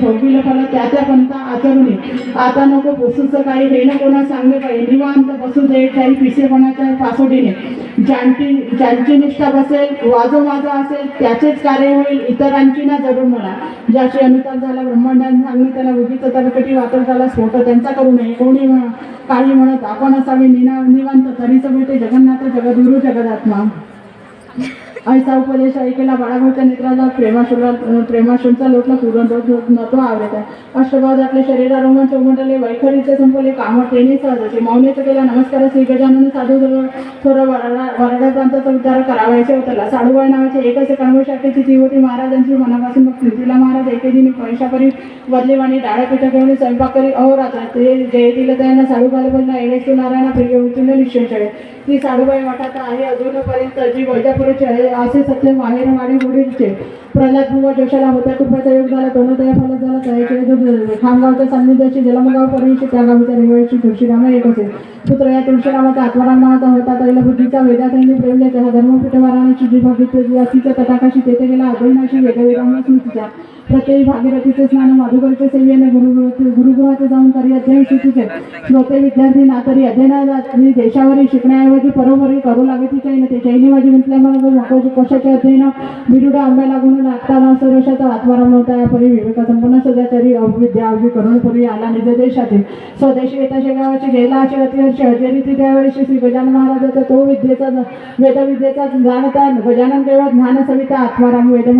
भोगीला फला त्याच्या पंथा आचरणे. आता नको बसूचं काही हे कोणा सांगले पाहिजे. निवांत बसू दे काही पिसेपणाच्या पासोडीने ज्यांची ज्यांची निष्ठा बसेल वाजो माझा असेल त्याचेच कार्य होईल इतरांची ना जरूर म्हणा. ज्याची अनुताप झाला ब्रह्मांडाने सांगणे त्याला उगीच तरकटी वातर झाला स्फोट त्यांचा करू नये. कोणी म्हणा काही म्हणत आपण असावे निना निवांत तरीच भेटे जगन्नाथ जगद्गुरु जगदात्मा. ऐसा उपदेश ऐकेला बाळाभाऊच्या नेत्राला प्रेमाशुरा प्रेमाशूंचा लोटला न तो आवडत आहे. अष्टभाव आपले शरीरा रोमांच उमटले वैखरीचे संपले कामं ट्रेने सहजचे. मौनेचं केला नमस्कार श्री गजानन साधू थोडं वरडा वरडा प्रांताचा उद्धार करावायचे होतला साडूबाई नावाचे एकच कणवशाखेची ती होती. महाराजांची मनापासून मग तिला महाराज एकेजीने पैशापरी बदलेवाणी डाळ्या पिठा घेऊन स्वयंपाक करी अहोरात्र. ते जय दिलं त्यांना साडूबाई बोलला एडेसू नारायणा प्रिय होती निश्चय ती साडूबाई मठात आहे. अजूनपर्यंत जी वैजापुरीची आहे असे सत्य माहेर वाणी मुलींचे प्रल्हाद बुवा जोशाला होत्या कृपाचा योग झाला तोंडदया फलक झाला सहायचे खामगावच्या सान्निध्याची जलमगाव परिषद त्या गावच्या रेवळीची तुळशीराम एक असेल. पुत्र या तुळशीरामाचा आत्माराम नावाचा होता तैल बुद्धीचा वेदातैनी प्रेमल्याचा हा धर्मपीठ वाराणीची जी भागीत अतिच्या तटाकाशी तेथे गेला. अभिनाशी वेदविराम स्मृतीच्या प्रत्येक भागीरथीचे स्नान माधुकरचे सेवेने गुरुगुरु जाऊन अध्ययन शिकूचे श्रोते विद्यार्थी ना नातरी अध्ययनात देशावरील शिकण्याऐवजी परोपरी करू लागते चैन ते चैनीवाजी म्हटल्यामुळे कशाच्या अध्ययन बिरुडा आंब्या लागून लागताना सर्वशाचा आत्माराम नव्हता या परी विवेक संपन्न सदाचारी अविद्या अवघी करून पूर्वी आला निज देशातील. स्वदेशी येता शेगावाची गेला अशी अतिहर्ष हजेरी त्यावेळेशी श्री गजानन महाराजाचा तो विद्येचा वेदविद्येचा जाणता गजानन केवळ ज्ञान सविता आत्माराम वेद